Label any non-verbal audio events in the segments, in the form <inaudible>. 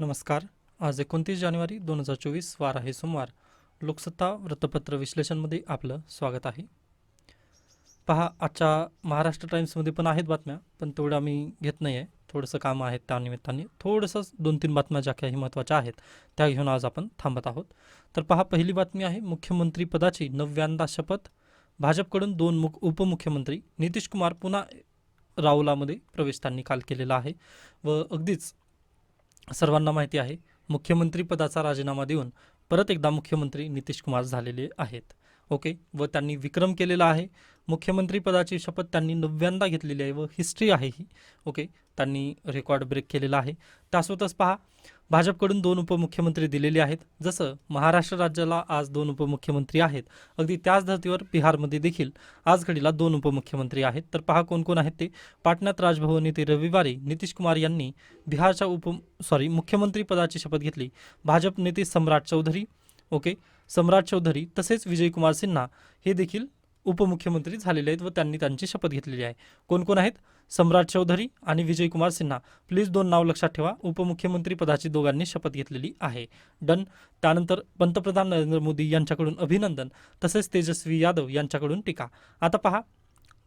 नमस्कार. आज एकोणतीस जानेवारी दोन हजार चोवीस वार आहे सोमवार. लोकसत्ता वृत्तपत्र विश्लेषणमध्ये आपलं स्वागत आहे. पहा आजच्या महाराष्ट्र टाईम्समध्ये पण आहेत बातम्या पण तेवढं आम्ही घेत नाही आहे थोडंसं कामं आहेत त्यानिमित्ताने थोडंसं दोन तीन बातम्या ज्या काही महत्त्वाच्या आहेत त्या घेऊन आज आपण थांबत आहोत. तर पहा पहिली बातमी आहे मुख्यमंत्री पदाची नव्यांदा शपथ. भाजपकडून दोन मुख उपमुख्यमंत्री नितीश कुमार पुन्हा राऊलामध्ये प्रवेश त्यांनी काल केलेला आहे. व अगदीच सर्वांना माहिती आहे मुख्यमंत्रीपदाचा राजीनामा देऊन परत एकदा मुख्यमंत्री नितीश कुमार झालेले आहेत. ओके? व त्यांनी विक्रम केलेला आहे. मुख्यमंत्रीपदाची शपथ त्यांनी नव्यांदा घेतलेली आहे व हिस्ट्री आहे ही. ओके त्यांनी रेकॉर्ड ब्रेक केलेला आहे. त्यासोबतच पहा भाजपकडून दोन उपमुख्यमंत्री दिलेले आहेत. जसं महाराष्ट्र राज्याला आज दोन उपमुख्यमंत्री आहेत. अगदी त्याच धर्तीवर बिहारमध्ये देखील आज घडीला दोन उपमुख्यमंत्री आहेत. तर पहा कोण कोण आहेत ते. पाटण्यात राजभवन येथे रविवारी नितीश कुमार यांनी बिहारच्या उप सॉरी मुख्यमंत्रीपदाची शपथ घेतली. भाजप नेते सम्राट चौधरी ओके सम्राट चौधरी तसेच विजयकुमार सिन्हा हे देखील उपमुख्यमंत्री झालेले आहेत व त्यांनी त्यांची शपथ घेतलेली आहे. कोण कोण आहेत? सम्राट चौधरी आणि विजयकुमार सिन्हा. प्लीज दोन नाव लक्षात ठेवा. उपमुख्यमंत्री पदाची दोघांनी शपथ घेतलेली आहे. डन. त्यानंतर पंतप्रधान नरेंद्र मोदी यांच्याकडून अभिनंदन तसेच तेजस्वी यादव यांच्याकडून टीका. आता पहा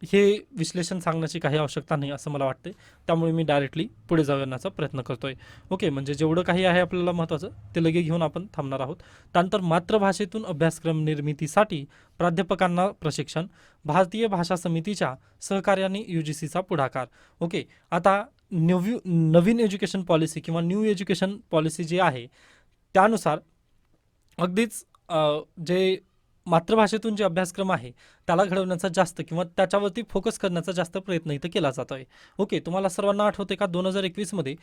हे विश्लेषण सांगण्याची काही आवश्यकता नाही असं मला वाटते त्यामुळे मी डायरेक्टली पुढे जाण्याचा प्रयत्न करतोय. ओके म्हणजे जेवढं काही आहे आपल्याला महत्त्वाचं ते लगे घेऊन आपण थांबणार आहोत. त्यानंतर मातृभाषेतून अभ्यासक्रम निर्मितीसाठी प्राध्यापकांना प्रशिक्षण भारतीय भाषा समितीच्या सहकार्याने यू जी सीचा पुढाकार. ओके आता नवी नवीन एज्युकेशन पॉलिसी किंवा न्यू एज्युकेशन पॉलिसी जी आहे त्यानुसार अगदीच जे मातृभाषेतून जे अभ्यासक्रम आहे त्याला घडवण्याचा जास्त किंवा त्याच्यावरती फोकस करण्याचा जास्त प्रयत्न इथं केला जातो आहे ओके तुम्हाला सर्वांना आठवते का दोन हजार एकवीसमध्ये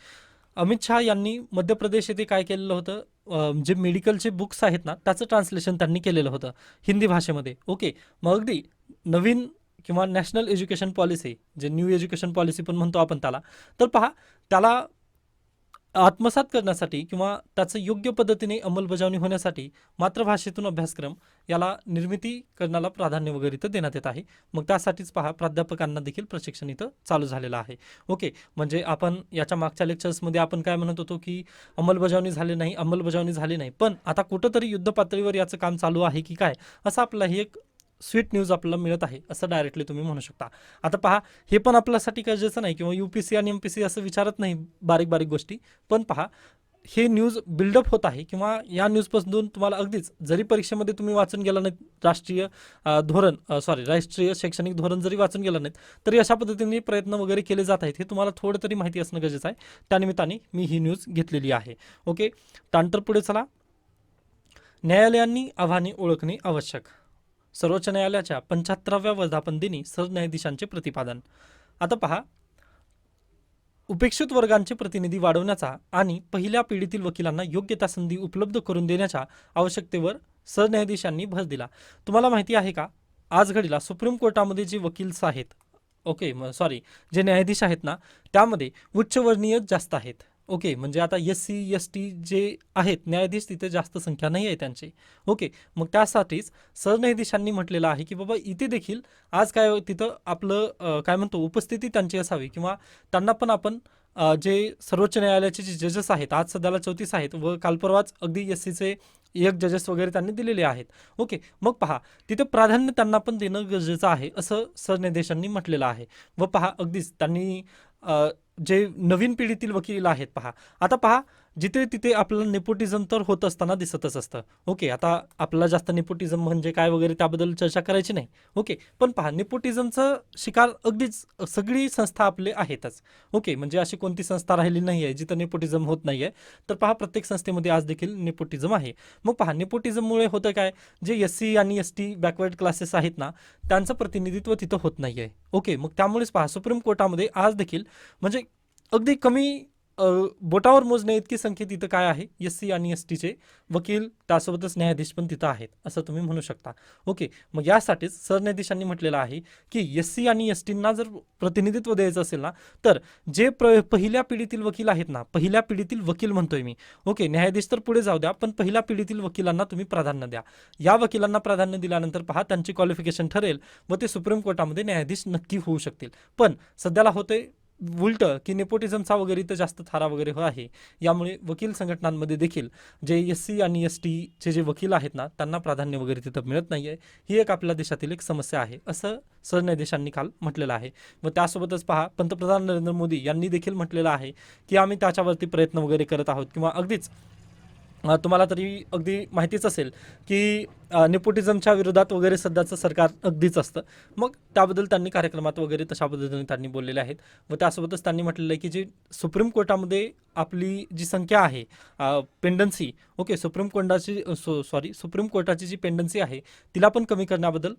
अमित शहा यांनी मध्य प्रदेश येथे काय केलेलं होतं? जे मेडिकलचे बुक्स आहेत ना त्याचं ट्रान्सलेशन त्यांनी केलेलं होतं हिंदी भाषेमध्ये. ओके मग अगदी नवीन किंवा नॅशनल एज्युकेशन पॉलिसी जे न्यू एज्युकेशन पॉलिसी पण म्हणतो आपण त्याला. तर पहा त्याला आत्मसात करण्यासाठी किंवा त्याचं योग्य पद्धतीने अंमलबजावणी होण्यासाठी मातृभाषेतून अभ्यासक्रम याला निर्मिती करण्याला प्राधान्य वगैरे इथं देण्यात येत आहे. मग त्यासाठीच पहा प्राध्यापकांना देखील प्रशिक्षण इथं चालू झालेलं आहे. ओके म्हणजे आपण याच्या मागच्या लेक्चर्समध्ये आपण काय म्हणत होतो की अंमलबजावणी झाली नाही अंमलबजावणी झाली नाही. पण आता कुठंतरी युद्ध पातळीवर याचं काम चालू आहे की काय? असं आपलं ही एक स्वीट न्यूज आपल्याला मिळत आहे असं डायरेक्टली तुम्ही म्हणू शकता. आता पहा हे पण आपल्यासाठी गरजेचं नाही किंवा यू पी सी आणि एम पी सी असं विचारत नाही बारीक बारीक गोष्टी. पण पहा हे न्यूज बिल्डअप होत आहे किंवा या न्यूजपासून तुम्हाला अगदीच जरी परीक्षेमध्ये तुम्ही वाचून गेला नाही राष्ट्रीय धोरण सॉरी राष्ट्रीय शैक्षणिक धोरण जरी वाचून गेलं नाहीत तरी अशा पद्धतीने प्रयत्न वगैरे केले जात आहेत हे तुम्हाला थोडं तरी माहिती असणं गरजेचं आहे. त्यानिमित्ताने मी ही न्यूज घेतलेली आहे. ओके त्यानंतर पुढे चला. न्यायालयांनी आव्हाने ओळखणे आवश्यक. सर्वोच्च न्यायालयाच्या पंच्याहत्तराव्या वर्धापन दिनी सरन्यायाधीशांचे प्रतिपादन. आता पहा. उपेक्षित वर्गांचे प्रतिनिधी वाढवण्याचा आणि पहिल्या पिढीतील वकिलांना योग्य त्या संधी उपलब्ध करून देण्याच्या आवश्यकतेवर सरन्यायाधीशांनी भर दिला. तुम्हाला माहिती आहे का? आज घडीला सुप्रीम कोर्टामध्ये जे वकील्स आहेत ओके सॉरी जे न्यायाधीश आहेत ना त्यामध्ये उच्चवर्णीय जास्त आहेत. ओके म्हणजे आता एस सी एस टी जे आहेत न्यायाधीश तिथे जास्त संख्या नाही आहे त्यांची. ओके मग त्यासाठीच सरन्यायाधीशांनी म्हटलेलं आहे की बाबा इथे देखील आज काय हो, तिथं आपलं काय म्हणतो उपस्थिती त्यांची असावी किंवा त्यांना पण आपण जे सर्वोच्च न्यायालयाचे जे जजेस आहेत आज सध्याला चौतीस आहेत व कालपरवाच अगदी एस सीचे एक जजेस वगैरे त्यांनी दिलेले आहेत. ओके मग पहा तिथे प्राधान्य त्यांना पण देणं गरजेचं आहे असं सरन्यायाधीशांनी म्हटलेलं आहे. व पहा अगदीच त्यांनी जे नवीन पिढीतील वकील आहेत पहा. आता पहा जिथे तिथे आपल्याला नेपोटिझम तर होत असताना दिसतच असतं. ओके आता आपल्याला जास्त नेपोटिझम म्हणजे काय वगैरे त्याबद्दल चर्चा करायची नाही. ओके पण पहा नेपोटिझमचं शिकार अगदीच सगळी संस्था आपले आहेतच. ओके म्हणजे अशी कोणती संस्था राहिली नाही आहे जिथं नेपोटिझम होत नाही आहे तर पहा प्रत्येक संस्थेमध्ये आज देखील नेपोटिझम आहे. मग पहा नेपोटिझममुळे होतं काय? जे एस सी आणि एस टी बॅकवर्ड क्लासेस आहेत ना त्यांचं प्रतिनिधित्व तिथं होत नाही आहे ओके मग त्यामुळेच पहा सुप्रीम कोर्टामध्ये आज देखील म्हणजे अगदी कमी बोटावर मोजण्या इतकी संख्येत तिथं काय आहे? एस सी आणि एस टीचे वकील त्यासोबतच न्यायाधीश पण तिथं आहेत असं तुम्ही म्हणू शकता. ओके मग यासाठीच सरन्यायाधीशांनी म्हटलेलं आहे की एस सी आणि एस टींना जर प्रतिनिधित्व द्यायचं असेल ना तर जे प्र पहिल्या पिढीतील वकील आहेत ना पहिल्या पिढीतील वकील म्हणतोय मी. ओके न्यायाधीश तर पुढे जाऊ द्या पण पहिल्या पिढीतील वकिलांना तुम्ही प्राधान्य द्या. या वकिलांना प्राधान्य दिल्यानंतर पहा त्यांची क्वालिफिकेशन ठरेल व ते सुप्रीम कोर्टामध्ये न्यायाधीश नक्की होऊ शकतील. पण सध्याला होते उलट की नेपोटिझमचा वगैरे इथं जास्त थारा वगैरे हो आहे. यामुळे वकील संघटनांमध्ये देखील जे एस सी आणि एस टीचे जे वकील आहेत ना त्यांना प्राधान्य वगैरे तिथं मिळत नाही आहे ही एक आपल्या देशातील एक समस्या आहे असं सरन्यायाधीशांनी काल म्हटलेलं आहे. व त्यासोबतच पहा पंतप्रधान नरेंद्र मोदी यांनी देखील म्हटलेलं आहे की आम्ही त्याच्यावरती प्रयत्न वगैरे करत आहोत किंवा अगदीच तुम्हाला तरी अगदी माहितीच असेल की नेपोटिझमच्या विरोधात वगैरे सध्याचं सरकार अगदीच असतं. मग त्याबद्दल त्यांनी कार्यक्रमात वगैरे तशा पद्धतीने त्यांनी बोललेले आहेत. व त्यासोबतच त्यांनी म्हटलेलं आहे की जी सुप्रीम कोर्टामध्ये आपली जी संख्या आहे पेंडन्सी ओके सुप्रीम कोर्टाची सो सॉरी सुप्रीम कोर्टाची जी पेंडन्सी आहे तिला पण कमी करण्याबद्दल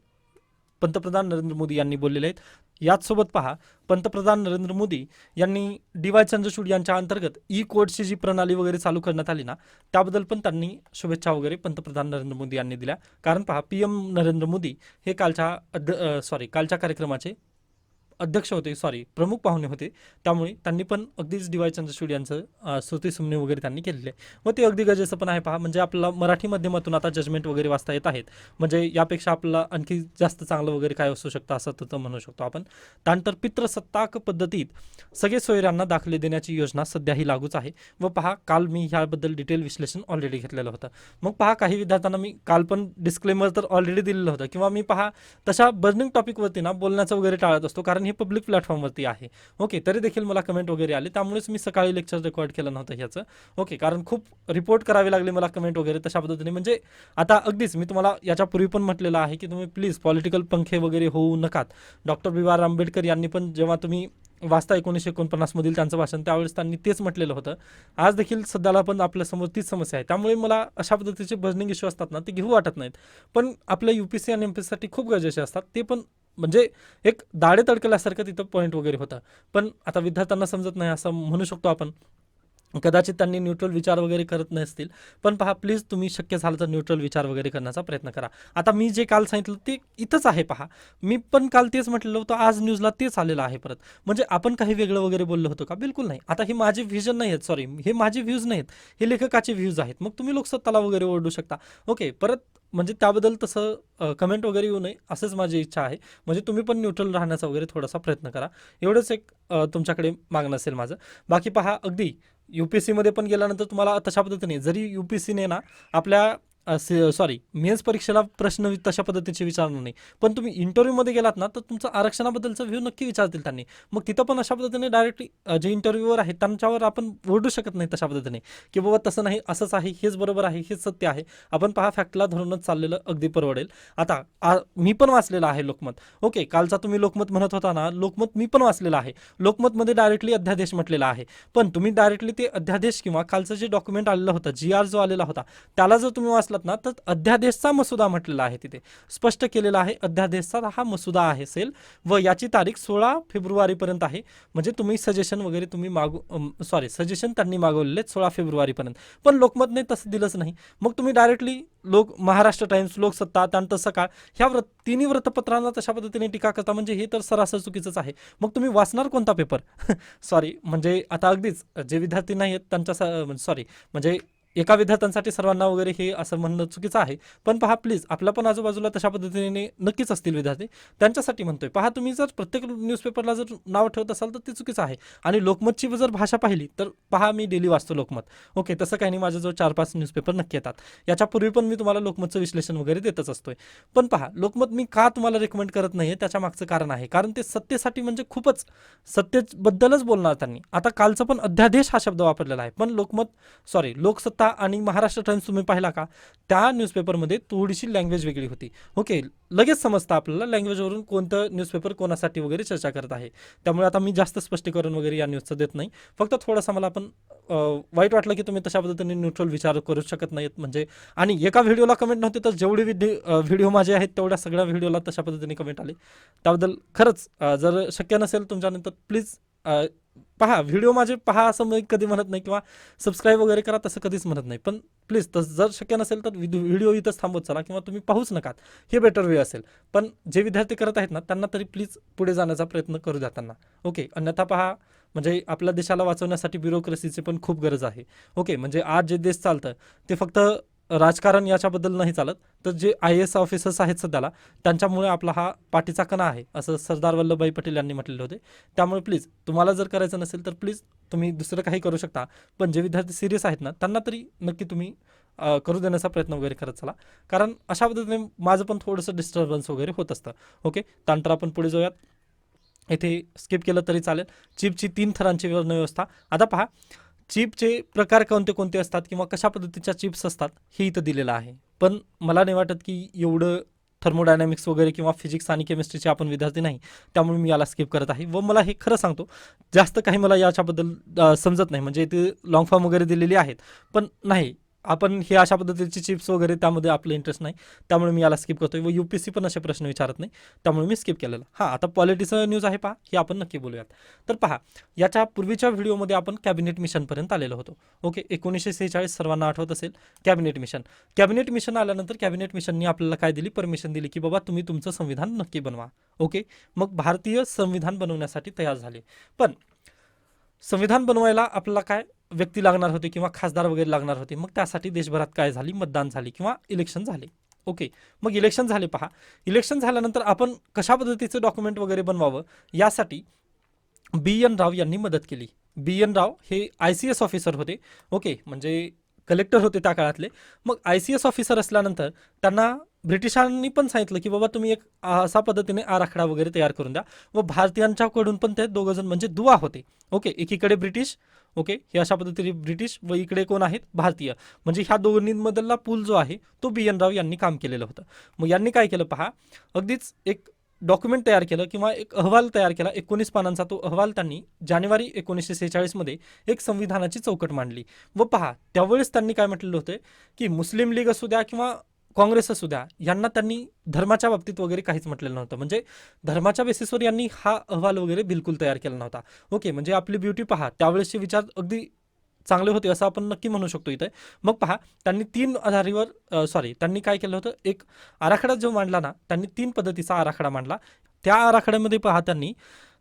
पंतप्रधान नरेंद्र मोदी यांनी बोललेले आहेत. याचसोबत पहा पंतप्रधान नरेंद्र मोदी यांनी डी वाय चंद्रचूड यांच्या अंतर्गत ई कोर्टची जी प्रणाली वगैरे चालू करण्यात आली ना त्याबद्दल पण त्यांनी शुभेच्छा वगैरे पंतप्रधान नरेंद्र मोदी यांनी दिल्या. कारण पहा पी एम नरेंद्र मोदी हे कालच्या सॉरी कालच्या कार्यक्रमाचे अध्यक्ष होते सॉरी प्रमुख पाहुणे होते. त्यामुळे त्यांनी पण अगदीच डी वाय चंद्रचूड यांचं स्तुतीसुमने वगैरे त्यांनी केलेले. आहे. व ते अगदी गरजेचं पण आहे पहा. म्हणजे आपल्याला मराठी माध्यमातून आता जजमेंट वगैरे वाचता येत आहेत. म्हणजे यापेक्षा आपला आणखी जास्त चांगलं वगैरे काय असू शकतं असं तर म्हणू शकतो आपण. त्यानंतर पितृसत्ताक पद्धतीत सगळे सोयऱ्यांना दाखले देण्याची योजना सध्याही लागूच आहे. व पहा काल मी ह्याबद्दल डिटेल विश्लेषण ऑलरेडी घेतलेलं होतं. मग पहा काही विद्यार्थ्यांना मी काल पण डिस्क्लेमर तर ऑलरेडी दिलेलं होतं. किंवा मी पहा तशा बर्निंग टॉपिकवरती ना बोलण्याचं वगैरे टाळत असतो. कारण हे पब्लिक प्लॅटफॉर्मवरती आहे. ओके तरी देखील मला कमेंट वगैरे आले. त्यामुळेच मी सकाळी लेक्चर रेकॉर्ड केलं नव्हतं ह्याचं. ओके कारण खूप रिपोर्ट करावे लागले मला कमेंट वगैरे तशा पद्धतीने. म्हणजे आता अगदीच मी तुम्हाला याच्यापूर्वी पण म्हटलेलं आहे की तुम्ही प्लीज पॉलिटिकल पंखे वगैरे होऊ नकात. डॉक्टर बी आर आंबेडकर यांनी पण जेव्हा तुम्ही वाचता एकोणीसशे एकोणपन्नासमधील त्यांचं भाषण त्यावेळेस त्यांनी तेच म्हटलेलं होतं. आज देखील सध्याला पण आपल्यासमोर तीच समस्या आहे. त्यामुळे मला अशा पद्धतीचे बर्निंग इश्यू असतात ना ते घेऊ वाटत नाहीत. पण आपल्या यू पी सी आणि एम पी सीसाठी खूप गरजेचे असतात. ते पण म्हणजे एक दाडे तडकल्यासारखं तिथं पॉईंट वगैरे होतं. पण आता विद्यार्थ्यांना समजत नाही असं म्हणू शकतो आपण. कदाचित त्यांनी न्यूट्रल विचार वगैरे करत नसतील. पण पहा प्लीज तुम्ही शक्य झालं तर न्यूट्रल विचार वगैरे करण्याचा प्रयत्न करा. आता मी जे काल सांगितलं ते इथंच आहे पहा. मी पण काल तेच म्हटलेलं होतं आज न्यूजला तेच आलेलं आहे परत. म्हणजे आपण काही वेगळं वगैरे बोललो होतो का? बिलकुल नाही. आता हे माझे व्हिजन नाही आहेत सॉरी हे माझे व्ह्यूज नाहीत हे लेखकाचे व्ह्यूज आहेत. मग तुम्ही लोकसत्ताला वगैरे ओरडू शकता. ओके परत म्हणजे त्याबद्दल तसं कमेंट वगैरे येऊ नये असंच माझी इच्छा आहे. म्हणजे तुम्ही पण न्यूट्रल राहण्याचा वगैरे थोडासा प्रयत्न करा. एवढंच एक तुमच्याकडे मागणं असेल माझं. बाकी पहा अगदी यू पी एस सीमध्ये पण गेल्यानंतर तुम्हाला तशा पद्धतीने जरी यू पी एस सीने ना आपल्या सॉरी मेन्स परीक्षेला प्रश्न तशा पद्धतीचे विचारणार नाही. पण तुम्ही इंटरव्ह्यूमध्ये गेलात ना तर तुमचं आरक्षणाबद्दलचा व्ह्यू नक्की विचारतील त्यांनी. मग तिथं पण अशा पद्धतीने डायरेक्टली जे इंटरव्ह्यूवर आहेत त्यांच्यावर आपण ओरडू शकत नाही तशा पद्धतीने. की बाबा तसं नाही असंच आहे हेच बरोबर आहे हेच सत्य आहे. आपण पहा फॅक्टला धरूनच चाललेलं अगदी परवडेल. आता मी पण वाचलेलं आहे लोकमत. ओके कालचा तुम्ही लोकमत म्हणत होता ना लोकमत मी पण वाचलेलं आहे. लोकमतमध्ये डायरेक्टली अध्यादेश म्हटलेला आहे. पण तुम्ही डायरेक्टली ते अध्यादेश किंवा कालचं जे डॉक्युमेंट आलेलं होतं जी आर जो आलेला होता त्याला जर तुम्ही असलात ना तर अध्यादेशचा मसुदा म्हटलेला आहे तिथे. स्पष्ट केलेला आहे अध्यादेशचा हा मसुदा आहे असेल व याची तारीख सोळा फेब्रुवारीपर्यंत आहे. म्हणजे तुम्ही सजेशन वगैरे तुम्ही मागू सॉरी सजेशन त्यांनी मागवलेले सोळा फेब्रुवारीपर्यंत. पण लोकमतने तसं दिलंच नाही. मग तुम्ही डायरेक्टली लोक महाराष्ट्र टाइम्स लोकसत्ता त्यानंतर सकाळ ह्या व्रत तिन्ही वृत्तपत्रांना तशा पद्धतीने टीका करता. म्हणजे हे तर सरासर चुकीचंच आहे. मग तुम्ही वाचणार कोणता पेपर सॉरी <laughs> म्हणजे आता अगदीच जे विद्यार्थी नाही आहेत त्यांच्या सॉरी म्हणजे एका विद्यार्थ्यांसाठी सर्वांना वगैरे हे असं म्हणणं चुकीचं आहे. पण पहा प्लीज आपल्या पण आजूबाजूला तशा पद्धतीने नक्कीच असतील विद्यार्थी. त्यांच्यासाठी म्हणतोय. पहा तुम्ही जर प्रत्येक न्यूजपेपरला जर नाव ठेवत असाल तर ते चुकीचं आहे. आणि लोकमतची जर भाषा पाहिली तर पहा मी डेली वाचतो लोकमत. ओके तसं काही नाही. माझ्याजवळ चार पाच न्यूजपेपर नक्की येतात. याच्यापूर्वी पण मी तुम्हाला लोकमतचं विश्लेषण वगैरे देतच असतोय. पण पहा लोकमत मी का तुम्हाला रेकमेंड करत नाही त्याच्या मागचं कारण आहे. कारण ते सत्तेसाठी म्हणजे खूपच सत्तेबद्दलच बोलणार त्यांनी. आता कालचं पण अध्यादेश हा शब्द वापरलेला आहे. पण लोकमत सॉरी लोकसत्ता आणि महाराष्ट्र टाइम्स तुम्ही पाहिला का? त्या न्यूजपेपरमध्ये थोडीशी लँग्वेज वेगळी होती. ओके लगेच समजतं आपल्याला लँग्वेजवरून कोणतं न्यूजपेपर कोणासाठी वगैरे चर्चा करत आहे. त्यामुळे आता मी जास्त स्पष्टीकरण वगैरे या न्यूजचं देत नाही. फक्त थोडासा मला पण वाईट वाटलं की तुम्ही तशा पद्धतीने न्यूट्रल विचार करू शकत नाहीत म्हणजे आणि एका व्हिडिओला कमेंट नव्हते तर जेवढे व्हिडिओ माझे आहेत तेवढ्या सगळ्या व्हिडिओला तशा पद्धतीने कमेंट आले. त्याबद्दल खरंच जर शक्य नसेल तुमच्यानंतर प्लीज पहा व्हिडिओ माझे पहा असं मी कधी म्हणत नाही किंवा सबस्क्राईब वगैरे करा तसं कधीच म्हणत नाही. पण प्लीज तसं जर शक्य नसेल तर व्हिडिओ इथंच थांबवत चला किंवा तुम्ही पाहूच नका हे बेटर वे असेल. पण जे विद्यार्थी करत आहेत ना त्यांना तरी प्लीज पुढे जाण्याचा प्रयत्न करू द्या त्यांना. ओके अन्यथा पहा म्हणजे आपल्या देशाला वाचवण्यासाठी ब्युरोक्रेसीची पण खूप गरज आहे. ओके म्हणजे आज जे देश चालतं ते फक्त राजकारण याच्याबद्दल नाही चालत तर जे आय एस ऑफिसर्स आहेत सध्याला त्यांच्यामुळे आपला हा पाठीचा कणा आहे असं सरदार वल्लभभाई पटेल यांनी म्हटलेले होते. त्यामुळे प्लीज तुम्हाला जर करायचं नसेल तर प्लीज तुम्ही दुसरं काही करू शकता. पण जे विद्यार्थी सिरियस आहेत ना त्यांना तरी नक्की तुम्ही करू देण्याचा प्रयत्न वगैरे करत चला. कारण अशा पद्धतीने माझं पण थोडंसं डिस्टर्बन्स वगैरे होत असतं. ओके? त्यानंतर आपण पुढे जाऊयात. येथे स्किप केलं तरी चालेल. चिपची तीन थरांची वर्णव्यवस्था आता पहा चिपचे प्रकार कोणते कोणते असतात किंवा कशा पद्धतीच्या चिप्स असतात हे इथं दिलेलं आहे. पण मला नाही वाटत की एवढं थर्मोडायनॅमिक्स वगैरे किंवा फिजिक्स आणि केमिस्ट्रीचे आपण विद्यार्थी नाही त्यामुळे मी याला स्किप करत आहे. व मला हे खरं सांगतो जास्त काही मला याच्याबद्दल समजत नाही. म्हणजे ते लॉंग फॉर्म वगैरे दिलेली आहेत. पण नाही आपण हे अशा पद्धतीचे चिप्स वगैरे त्यामध्ये आपलं इंटरेस्ट नाही. त्यामुळे मी याला स्किप करतो व यू पी सी पण असे प्रश्न विचारत नाही. त्यामुळे मी स्किप केलेलं. हां आता पॉलिटिक्सचं न्यूज आहे पहा. हे आपण नक्की बोलूयात. तर पहा याच्या पूर्वीच्या व्हिडिओमध्ये आपण कॅबिनेट मिशनपर्यंत आलेलो होतो. ओके एकोणीसशे सेहेचाळीस सर्वांना आठवत असेल. कॅबिनेट मिशन कॅबिनेट मिशन आल्यानंतर कॅबिनेट मिशननी आपल्याला काय दिली? परमिशन दिली की बाबा तुम्ही तुमचं संविधान नक्की बनवा. ओके मग भारतीय संविधान बनवण्यासाठी तयार झाले. पण संविधान बनवायला आपल्याला काय व्यक्ती लागणार होते किंवा खासदार वगैरे लागणार होते? मग त्यासाठी देशभरात काय झाली? मतदान झाली किंवा इलेक्शन झाले. ओके मग इलेक्शन झाले पहा. इलेक्शन झाल्यानंतर आपण कशा पद्धतीचं डॉक्युमेंट वगैरे बनवावं? यासाठी बी एन राव यांनी मदत केली. बी एन राव हे आय सी एस ऑफिसर होते. ओके म्हणजे कलेक्टर होते त्या काळातले. मग आय सी एस ऑफिसर असल्यानंतर त्यांना ब्रिटिशांनी पण सांगितलं की बाबा तुम्ही एक असा पद्धतीने आराखडा वगैरे तयार करून द्या. व भारतीयांच्याकडून पण ते दोघं जण म्हणजे दुवा होते. ओके एकीकडे ब्रिटिश ओके हे अशा पद्धतीने ब्रिटिश व इकडे कोण आहेत? भारतीय. म्हणजे ह्या दोन्हींमधला पूल जो आहे तो बी एन राव यांनी काम केलेलं होतं. मग यांनी काय केलं पहा? अगदीच एक डॉक्युमेंट तयार केलं किंवा एक अहवाल तयार केला एकोणीस पानांचा तो अहवाल त्यांनी जानेवारी एकोणीसशे सेहेचाळीसमध्ये एक संविधानाची चौकट मांडली. व पहा त्यावेळेस त्यांनी काय म्हटलेलं होतं की मुस्लिम लीग असू द्या किंवा काँग्रेस असू द्या यांना त्यांनी धर्माच्या बाबतीत वगैरे काहीच म्हटलेलं नव्हतं. म्हणजे धर्माच्या बेसिसवर यांनी हा अहवाल वगैरे बिलकुल तयार केला नव्हता. ओके म्हणजे आपली ब्युटी पहा त्यावेळेसचे विचार अगदी चांगले होते असं आपण नक्की म्हणू शकतो इथे. मग पहा त्यांनी तीन आधारीवर सॉरी त्यांनी काय केलं होतं? एक आराखडा जो मांडला ना त्यांनी तीन पद्धतीचा आराखडा मांडला. त्या आराखड्यामध्ये पहा त्यांनी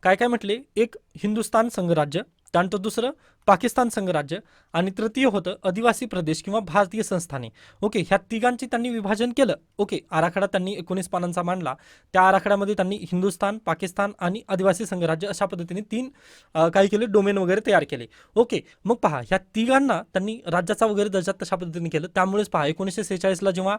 काय काय म्हटले? एक हिंदुस्तान संघराज्य त्यानंतर दुसरं पाकिस्तान संघराज्य आणि तृतीय होतं आदिवासी प्रदेश किंवा भारतीय संस्थाने. ओके ह्या तिघांची त्यांनी विभाजन केलं. ओके आराखडा त्यांनी एकोणीस पानांचा मांडला. त्या आराखड्यामध्ये त्यांनी हिंदुस्तान पाकिस्तान आणि आदिवासी संघराज्य अशा पद्धतीने तीन काही काय केले? डोमेन वगैरे तयार केले. ओके मग पहा ह्या तिघांना त्यांनी राज्याचा वगैरे दर्जा तशा पद्धतीने केलं. त्यामुळेच पहा एकोणीसशे सेहेचाळीसला जेव्हा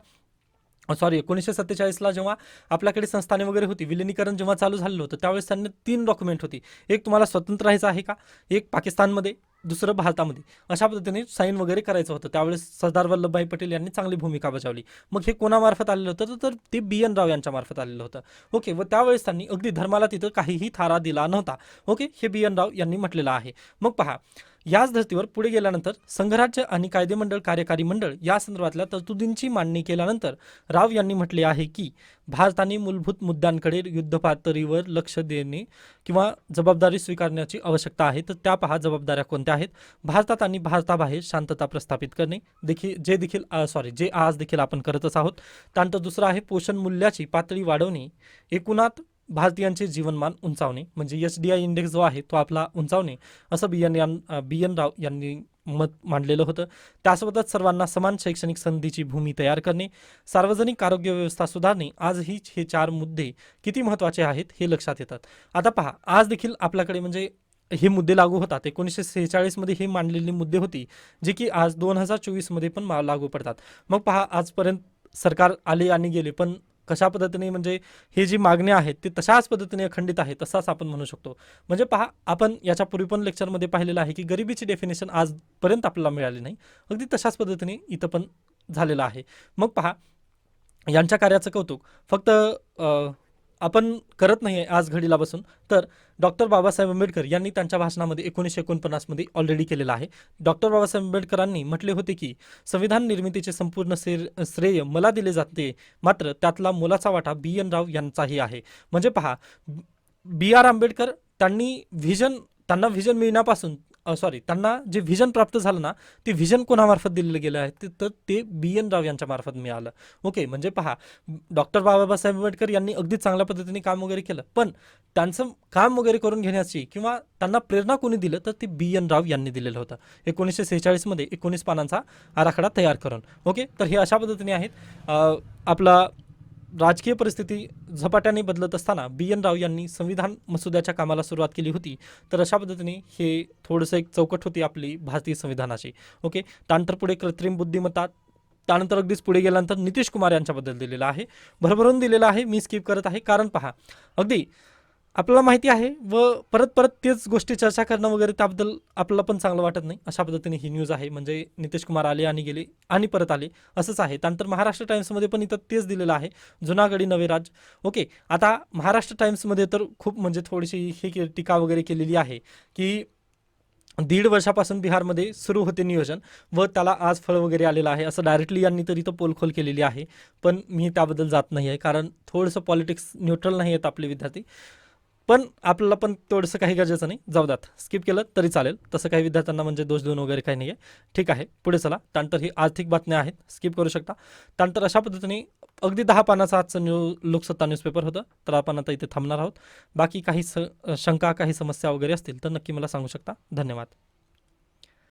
सॉरी एकोणीसशे सत्तेचाळीसला जेव्हा आपल्याकडे संस्थाने वगैरे होती विलिनीकरण जेव्हा चालू झालेलं होतं त्यावेळेस त्यांनी तीन डॉक्युमेंट होती. एक तुम्हाला स्वतंत्र राहायचं आहे का? एक पाकिस्तानमध्ये दुसरं भारतामध्ये. अशा पद्धतीने साईन वगैरे करायचं होतं. त्यावेळेस सरदार वल्लभभाई पटेल यांनी चांगली भूमिका बजावली. मग हे कोणामार्फत आलेलं होतं? तर- ते बी एन राव यांच्या मार्फत आलेलं होतं. ओके व त्यावेळेस त्यांनी अगदी धर्माला तिथं काहीही थारा दिला नव्हता. ओके हे बी एन राव यांनी म्हटलेलं आहे. मग पहा याच धर्तीवर पुढे गेल्यानंतर संघराज्य आणि कायदेमंडळ कार्यकारी मंडळ या संदर्भातल्या तरतुदींची मांडणी केल्यानंतर राव यांनी म्हटले आहे की भारताने मूलभूत मुद्द्यांकडे युद्ध पातळीवर लक्ष देणे किंवा जबाबदारी स्वीकारण्याची आवश्यकता आहे. तर त्या पहा जबाबदाऱ्या कोणत्या आहेत. भारतात आणि भारताबाहेर शांतता प्रस्थापित करणे देखील जे देखील सॉरी जे आज देखील आपण करतच आहोत. त्यानंतर दुसरं आहे पोषण मूल्याची पातळी वाढवणे. एकूणात भारतीयांचे जीवनमान उंचावणे. म्हणजे एच डी आय इंडेक्स जो आहे तो आपला उंचावणे असं बी एन बी एन राव यांनी मत मांडलेलं होतं. त्यासोबतच सर्वांना समान शैक्षणिक संधीची भूमी तयार करणे सार्वजनिक आरोग्य व्यवस्था सुधारणे आजही हे चार मुद्दे किती महत्त्वाचे आहेत हे लक्षात येतात. आता पहा आज देखील आपल्याकडे म्हणजे हे मुद्दे लागू होतात. एकोणीसशे सेहेचाळीसमध्ये हे मांडलेली मुद्दे होती जे की आज दोन हजार चोवीसमध्ये पण मा- लागू पडतात. मग पहा आजपर्यंत सरकार आले आणि गेले पण कशा पद्धतीने म्हणजे हे जी मागण्या आहेत ते तशाच पद्धतीने अखंडित आहे तसाच आपण म्हणू शकतो. म्हणजे पहा आपण याच्या पूर्वी पण लेक्चरमध्ये पाहिलेलं आहे की गरिबीची डेफिनेशन आजपर्यंत आपल्याला मिळाली नाही. अगदी तशाच पद्धतीने इथं पण झालेलं आहे. मग पहा यांच्या कार्याचं कौतुक. फक्त आपण करत नाही आहे आज घडीला बसून तर डॉक्टर बाबासाहेब आंबेडकर यांनी त्यांच्या भाषणामध्ये एकोणीसशे एकोणपन्नासमध्ये ऑलरेडी केलेलं आहे. डॉक्टर बाबासाहेब आंबेडकरांनी म्हटले होते की संविधान निर्मितीचे संपूर्ण श्रेय श्रेय मला दिले जाते मात्र त्यातला मोलाचा वाटा बी एन राव यांचाही आहे. म्हणजे पहा बी आर आंबेडकर त्यांनी व्हिजन त्यांना व्हिजन मिळण्यापासून सॉरी त्यांना जे व्हिजन प्राप्त झालं ना ते व्हिजन कोणामार्फत दिलेलं गेलं आहे ते- तर ते बी एन राव यांच्या मार्फत मिळालं. ओके म्हणजे पहा डॉक्टर बाबासाहेब आंबेडकर यांनी अगदी चांगल्या पद्धतीने काम वगैरे केलं. पण त्यांचं काम वगैरे करून घेण्याची किंवा त्यांना प्रेरणा कोणी दिलं तर ते बी एन राव यांनी दिलेलं होतं. एकोणीसशे सेहेचाळीसमध्ये एकोणीस पानांचा आराखडा तयार करून. ओके तर हे अशा पद्धतीने आहेत. आपला राजकीय परिस्थिती झपाट्याने बदलत असताना बी एन राव यांनी संविधान मसुद्याच्या कामाला सुरुवात केली होती. तर अशा पद्धतीने हे थोडंसं एक चौकट होती आपली भारतीय संविधानाची. ओके? त्यानंतर पुढे कृत्रिम बुद्धिमत्ता त्यानंतर अगदीच पुढे गेल्यानंतर नितीश कुमार यांच्याबद्दल दिलेलं आहे. भरभरून दिलेलं आहे मी स्किप करत आहे. कारण पहा अगदी आपल्याला माहिती आहे व परत परत तेच गोष्टी चर्चा करणं वगैरे त्याबद्दल आपल्याला पण चांगलं वाटत नाही. अशा पद्धतीने ही न्यूज आहे. म्हणजे नितीश कुमार आले आणि गेले आणि परत आले असंच आहे. त्यानंतर महाराष्ट्र टाईम्समध्ये पण इथं तेच दिलेलं आहे. जुनागडी नवे राज. ओके आता महाराष्ट्र टाईम्समध्ये तर खूप म्हणजे थोडीशी ही के- टीका वगैरे केलेली आहे की दीड वर्षापासून बिहारमध्ये सुरू होते नियोजन व त्याला आज फळ वगैरे आलेलं आहे. असं डायरेक्टली यांनी तर इथं पोलखोल केलेली आहे. पण मी त्याबद्दल जात नाही आहे. कारण थोडंसं पॉलिटिक्स न्यूट्रल नाही आहेत आपले विद्यार्थी. पण आपल्याला पण थोडंसं काही गरजेचं नाही. जाऊ द्यात. स्किप केलं तरी चालेल. तसं काही विद्यार्थ्यांना म्हणजे दोष देऊन वगैरे काही नाही आहे ठीक आहे. पुढे चला. त्यानंतर ही आर्थिक बातम्या आहेत. स्किप करू शकता. त्यानंतर अशा पद्धतीने अगदी दहा पानाचा आजचं न्यू लोकसत्ता न्यूजपेपर होतं. तर आपण आता इथे थांबणार आहोत. बाकी काही स शंका काही समस्या वगैरे असतील तर नक्की मला सांगू शकता. धन्यवाद.